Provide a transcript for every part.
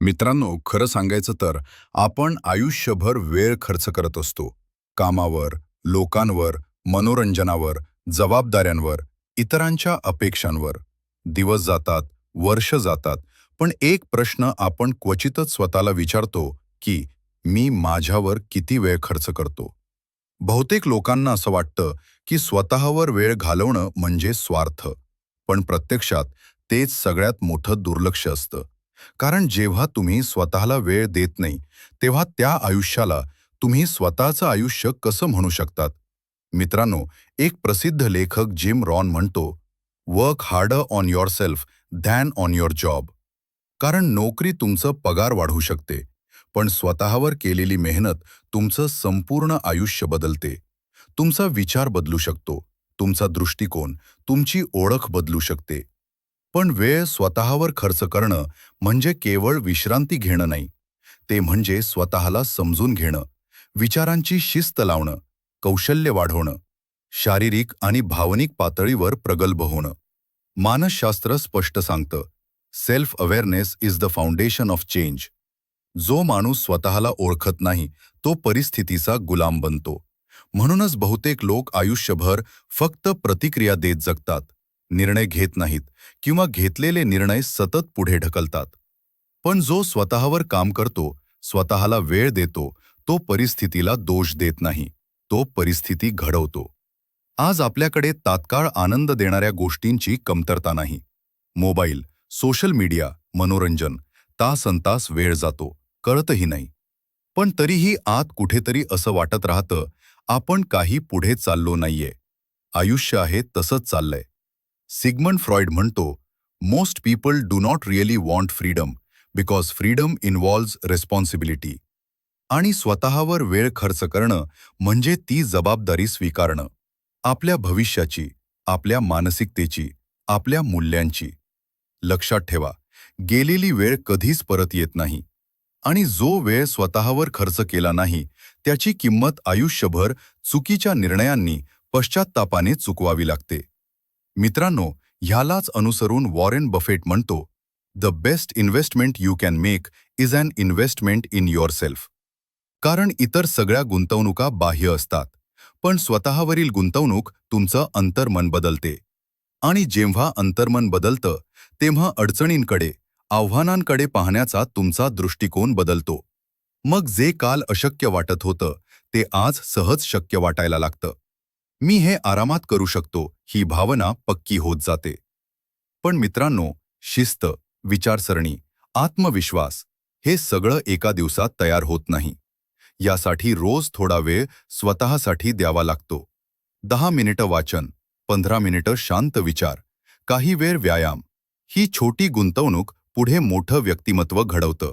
मित्रांनो खरं सांगायचं तर आपण आयुष्यभर वेळ खर्च करत असतो. कामावर लोकांवर मनोरंजनावर जबाबदाऱ्यांवर इतरांच्या अपेक्षांवर. दिवस जातात वर्ष जातात पण एक प्रश्न आपण क्वचितच स्वतःला विचारतो की मी माझ्यावर किती वेळ खर्च करतो? बहुतेक लोकांना असं वाटतं की स्वतःवर वेळ घालवणं म्हणजे स्वार्थ पण प्रत्यक्षात तेच सगळ्यात मोठं दुर्लक्ष असतं. कारण जेव्हा तुम्ही स्वतःला वेळ देत नाही तेव्हा त्या आयुष्याला तुम्ही स्वतःचं आयुष्य कसं म्हणू शकतात? मित्रांनो एक प्रसिद्ध लेखक जिम रॉन म्हणतो work hard on yourself than on your job कारण नोकरी तुमचं पगार वाढवू शकते पण स्वतःवर केलेली मेहनत तुमचं संपूर्ण आयुष्य बदलते. तुमचा विचार बदलू शकतो तुमचा दृष्टिकोन तुमची ओळख बदलू शकते. पण वेळ स्वतःवर खर्च करणं म्हणजे केवळ विश्रांती घेणं नाही. ते म्हणजे स्वतःला समजून घेणं विचारांची शिस्त लावणं कौशल्य वाढवणं शारीरिक आणि भावनिक पातळीवर प्रगल्भ होणं. मानसशास्त्र स्पष्ट सांगतं self awareness is the foundation of change जो माणूस स्वतःला ओळखत नाही तो परिस्थितीचा गुलाम बनतो. म्हणूनच बहुतेक लोक आयुष्यभर फक्त प्रतिक्रिया देत जगतात. निर्णय घेत नाहीत किंवा घेतलेले निर्णय सतत पुढे ढकलतात. पण जो स्वतःवर काम करतो स्वतःला वेळ देतो तो परिस्थितीला दोष देत नाही तो परिस्थिती घडवतो. आज आपल्याकडे तात्काळ आनंद देणाऱ्या गोष्टींची कमतरता नाही. मोबाईल सोशल मीडिया मनोरंजन तासंतास वेळ जातो कळतही नाही. पण तरीही आत कुठेतरी असं वाटत राहतं आपण काही पुढे चाललो नाहीये. आयुष्य आहे तसंच चाललंय. सिग्मंड फ्रॉइड म्हणतो most people do not really want freedom because freedom involves responsibility आणि स्वतःवर वेळ खर्च करणं म्हणजे ती जबाबदारी स्वीकारणं. आपल्या भविष्याची आपल्या मानसिकतेची आपल्या मूल्यांची. लक्षात ठेवा गेलेली वेळ कधीच परत येत नाही. आणि जो वेळ स्वतःवर खर्च केला नाही त्याची किंमत आयुष्यभर चुकीच्या निर्णयांनी पश्चात्तापाने चुकवावी लागते. मित्रांनो ह्यालाच अनुसरून वॉरेन बफेट म्हणतो the best investment you can make is an investment in yourself कारण इतर सगळ्या गुंतवणुका बाह्य असतात पण स्वतःवरील गुंतवणूक तुमचं अंतर्मन बदलते. आणि जेव्हा अंतर्मन बदलतं तेव्हा अडचणींकडे आव्हानांकडे पाहण्याचा तुमचा दृष्टिकोन बदलतो. मग जे काल अशक्य वाटत होतं ते आज सहज शक्य वाटायला लागतं. मी हे आरामात करू शकतो ही भावना पक्की होत जाते. पण मित्रांनो शिस्त विचारसरणी आत्मविश्वास हे सगळं एका दिवसात तयार होत नाही. यासाठी रोज थोडा वेळ स्वतःसाठी द्यावा लागतो. दहा मिनिटं वाचन पंधरा मिनिटं शांत विचार काही वेळ व्यायाम ही छोटी गुंतवणूक पुढे मोठं व्यक्तिमत्व घडवतं.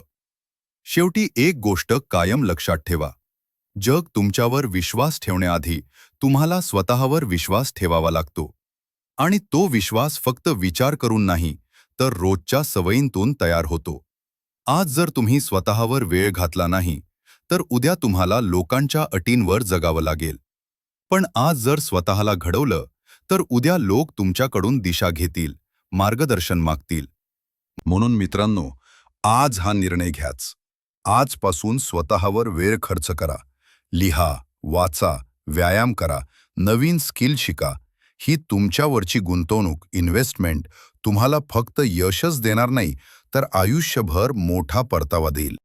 शेवटी एक गोष्ट कायम लक्षात ठेवा. जग तुमच्यावर विश्वास ठेवण्याआधी तुम्हाला स्वतःवर विश्वास ठेवावा लागतो. आणि तो विश्वास फक्त विचार करून नाही तर रोजच्या सवयींतून तयार होतो. आज जर तुम्ही स्वतःवर वेळ घातला नाही तर उद्या तुम्हाला लोकांच्या अटींवर जगावं लागेल. पण आज जर स्वतःला घडवलं तर उद्या लोक तुमच्याकडून दिशा घेतील मार्गदर्शन मागतील. म्हणून मित्रांनो आज हा निर्णय घ्याच. आजपासून स्वतःवर वेळ खर्च करा. लिहा वाचा व्यायाम करा नवीन स्किल शिका. ही तुमच्यावरची गुंतवणूक इन्व्हेस्टमेंट तुम्हाला फक्त यशच देणार नाही तर आयुष्यभर मोठा परतावा देईल.